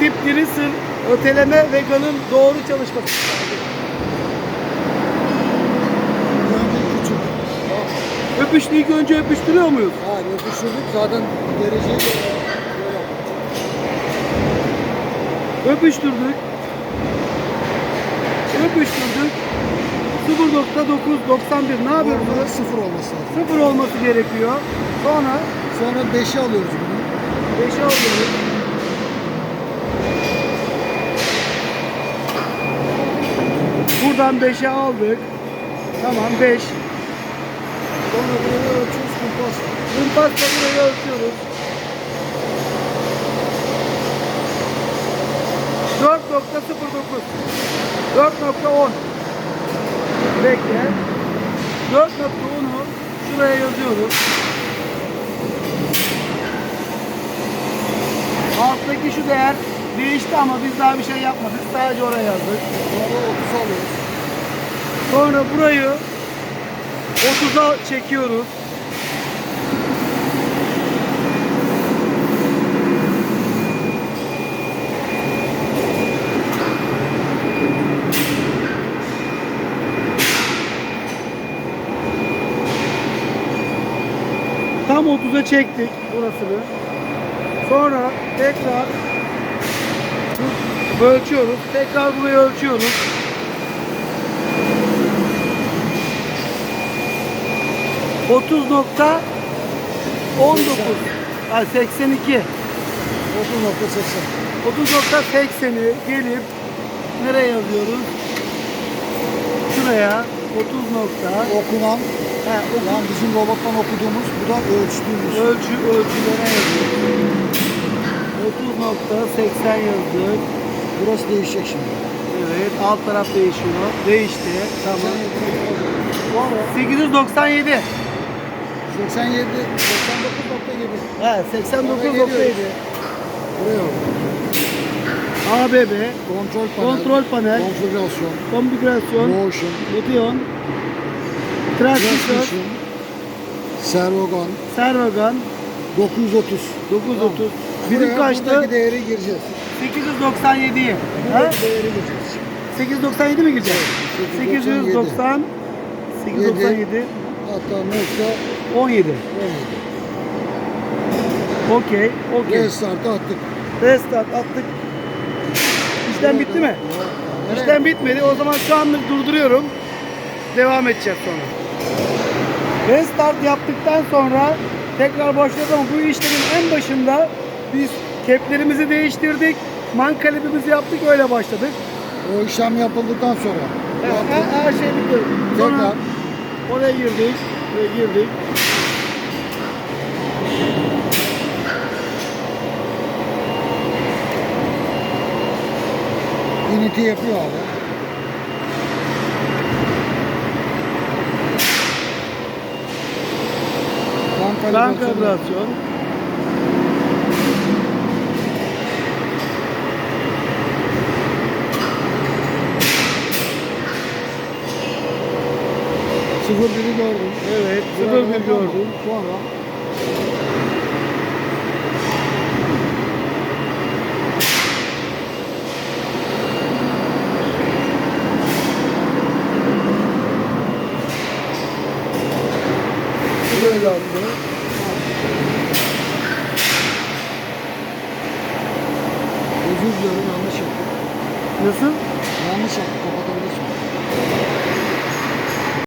tip sır öteleme Vega'nın doğru çalışması. Öpüştü ilk önce öpüştürüyor muyuz? Hayır öpüştürdük zaten dereceyi de. Öpüştürdük. Öpüştürdük. 0.991 ne yapıyoruz? Burada sıfır olması lazım. Sıfır olması gerekiyor. Sonra Sonra 5'i alıyoruz bunu. 5'e alıyoruz. Buradan 5'e aldık. Tamam 5. Sonra buraya ölçüyoruz kumpas. Kumpasla burayı ölçüyoruz. 4.09 4.10 Bekle. 4.10'u şuraya yazıyoruz. Alttaki şu değer değişti ama biz daha bir şey yapmadık. Sadece oraya yazdık. Sonra 30 alıyoruz. Sonra burayı 30'a çekiyoruz. Tam 30'a çektik burasını. Sonra tekrar ölçüyoruz. Tekrar burayı ölçüyoruz. 30.19 ha 82 30.80. 30.80'i gelip nereye yazıyoruz? Şuraya 30 nokta Okunan, ha, yani bizim robottan okuduğumuz, bu da ölçtüğümüz. ölçü ölçülere yazıyoruz. 30.80 yazdık. Burası değişecek şimdi. Evet alt taraf değişiyor. Değişti. Tamam. Sonra 897. 87, 89.7. He 89.7. Buraya bak. ABB Kontrol panel. Kontrol panel. Konfigürasyon. konfigürasyon Motion. Motion, transmission, Transmission. Servogan. servogan, 930. 930. Buraya Bizim kaçtı? Buradaki değeri gireceğiz. 897'ye. Ha? Buradaki değeri gireceğiz. 897 mi girecek? 890 897 Hatta nokta 17. 17. Okey, okey. Restart'ı attık. Restart attık. İşlem bitti mi? İşlem bitmedi. O zaman şu anlık durduruyorum. Devam edeceğiz sonra. Restart yaptıktan sonra tekrar başladı ama bu işlemin en başında biz keplerimizi değiştirdik. Man yaptık öyle başladık. O işlem yapıldıktan sonra Evet, her, her şey bitti. Sonra Tekrar oraya girdik. Oraya girdik. initi yapıyor abi. Kalibrasyonu. kalibrasyon. Sıfır biri gördüm. Evet. Biraz Sıfır bir bakalım. gördüm. Sonra Böyle oldu. özür diliyorum yanlış yaptık. Nasıl? Yanlış yaptık kapatabilirsin.